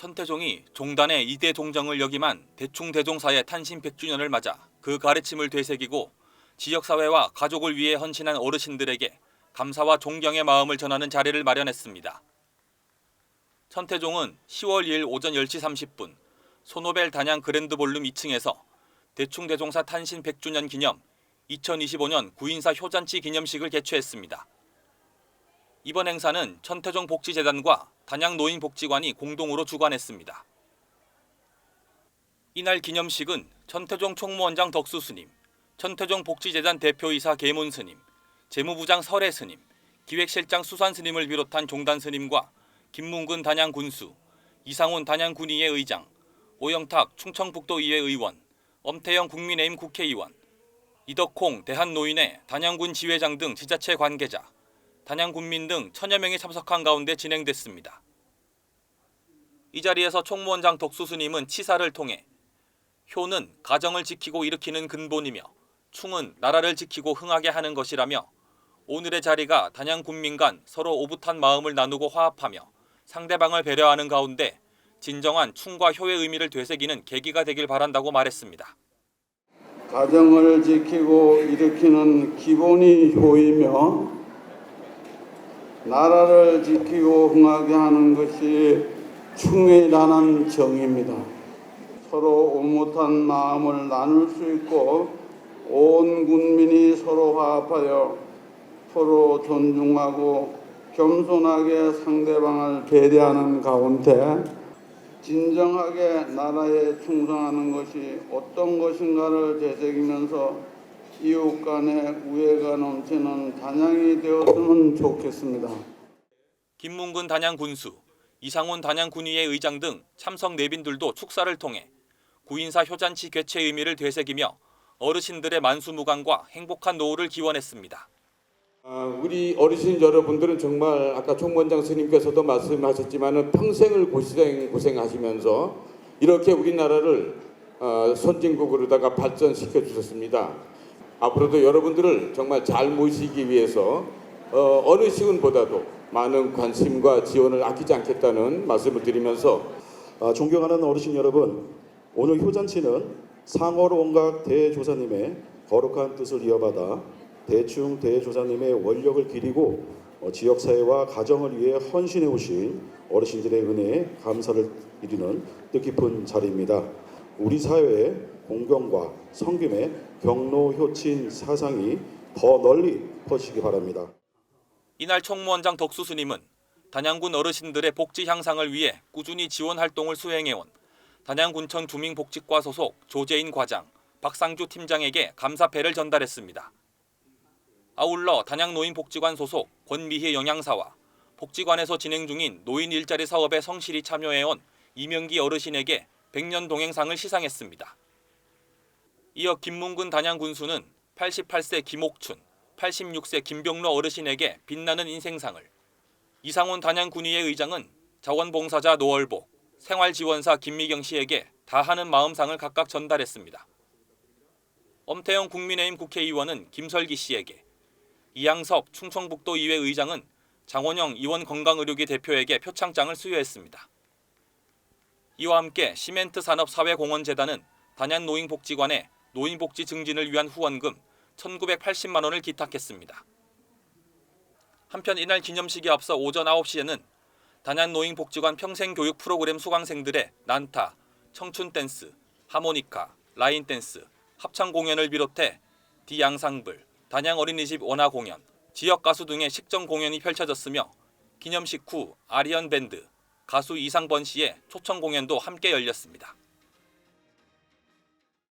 천태종이 종단의 이대 종정을 역임한 대충대종사의 탄신 100주년을 맞아 그 가르침을 되새기고 지역사회와 가족을 위해 헌신한 어르신들에게 감사와 존경의 마음을 전하는 자리를 마련했습니다. 천태종은 10월 2일 오전 10시 30분 소노벨 단양 그랜드 볼룸 2층에서 대충대종사 탄신 100주년 기념 2025년 구인사 효잔치 기념식을 개최했습니다. 이번 행사는 천태종 복지재단과 단양 노인복지관이 공동으로 주관했습니다. 이날 기념식은 천태종 총무원장 덕수 스님, 천태종 복지재단 대표이사 계문 스님, 재무부장 설혜 스님, 기획실장 수산 스님을 비롯한 종단 스님과 김문근 단양 군수, 이상훈 단양 군의회 의장, 오영탁 충청북도 의회 의원, 엄태영 국민의힘 국회의원, 이덕홍 대한노인회 단양군 지회장 등 지자체 관계자, 단양 군민 등 천여 명이 참석한 가운데 진행됐습니다. 이 자리에서 총무원장 덕수 스님은 치사를 통해 효는 가정을 지키고 일으키는 근본이며 충은 나라를 지키고 흥하게 하는 것이라며 오늘의 자리가 단양 군민 간 서로 오붓한 마음을 나누고 화합하며 상대방을 배려하는 가운데 진정한 충과 효의 의미를 되새기는 계기가 되길 바란다고 말했습니다. 가정을 지키고 일으키는 기본이 효이며 나라를 지키고 흥하게 하는 것이 충이라는 정입니다. 서로 오못한 마음을 나눌 수 있고 온 국민이 서로 화합하여 서로 존중하고 겸손하게 상대방을 배려하는 가운데 진정하게 나라에 충성하는 것이 어떤 것인가를 되새기면서 이웃 간의 우애가 넘치는 단양이 되었으면 좋겠습니다. 김문근 단양 군수, 이상훈 단양 군의회 의장 등 참석 내빈들도 축사를 통해 구인사 효잔치 개최 의미를 되새기며 어르신들의 만수무강과 행복한 노후를 기원했습니다. 아, 우리 어르신 여러분들은 정말 아까 총무원장 스님께서도 말씀하셨지만은 평생을 고생 고생하시면서 이렇게 우리나라를 어, 선진국으로다가 발전시켜 주셨습니다. 앞으로도 여러분들을 정말 잘 모시기 위해서 어, 어느 시군보다도 많은 관심과 지원을 아끼지 않겠다는 말씀을 드리면서 아, 존경하는 어르신 여러분, 오늘 효잔치는 상월 원각 대조사님의 거룩한 뜻을 이어받아 대충 대조사님의 원력을 기리고 어, 지역사회와 가정을 위해 헌신해 오신 어르신들의 은혜에 감사를 드리는 뜻깊은 자리입니다. 우리 사회의 공경과 성김의 경로 효친 사상이 더 널리 퍼지기 바랍니다. 이날 총무원장 덕수 스님은 단양군 어르신들의 복지 향상을 위해 꾸준히 지원 활동을 수행해온 단양군청 주민복지과 소속 조재인 과장, 박상주 팀장에게 감사패를 전달했습니다. 아울러 단양노인복지관 소속 권미희 영양사와 복지관에서 진행 중인 노인 일자리 사업에 성실히 참여해온 이명기 어르신에게 백년 동행상을 시상했습니다. 이어 김문근 단양 군수는 88세 김옥춘, 86세 김병로 어르신에게 빛나는 인생상을, 이상훈 단양 군의회 의장은 자원봉사자 노월복, 생활지원사 김미경 씨에게 다하는 마음상을 각각 전달했습니다. 엄태영 국민의힘 국회의원은 김설기 씨에게, 이양섭 충청북도 의회 의장은 장원영 이원 건강의료기 대표에게 표창장을 수여했습니다. 이와 함께 시멘트 산업사회공헌재단은 단양 노인복지관에 노인복지 증진을 위한 후원금 1,980만 원을 기탁했습니다. 한편 이날 기념식에 앞서 오전 9시에는 단양 노인복지관 평생교육 프로그램 수강생들의 난타, 청춘 댄스, 하모니카, 라인 댄스, 합창 공연을 비롯해 디양상불, 단양 어린이집 원화 공연, 지역 가수 등의 식전 공연이 펼쳐졌으며 기념식 후 아리언 밴드, 가수 이상번 씨의 초청 공연도 함께 열렸습니다.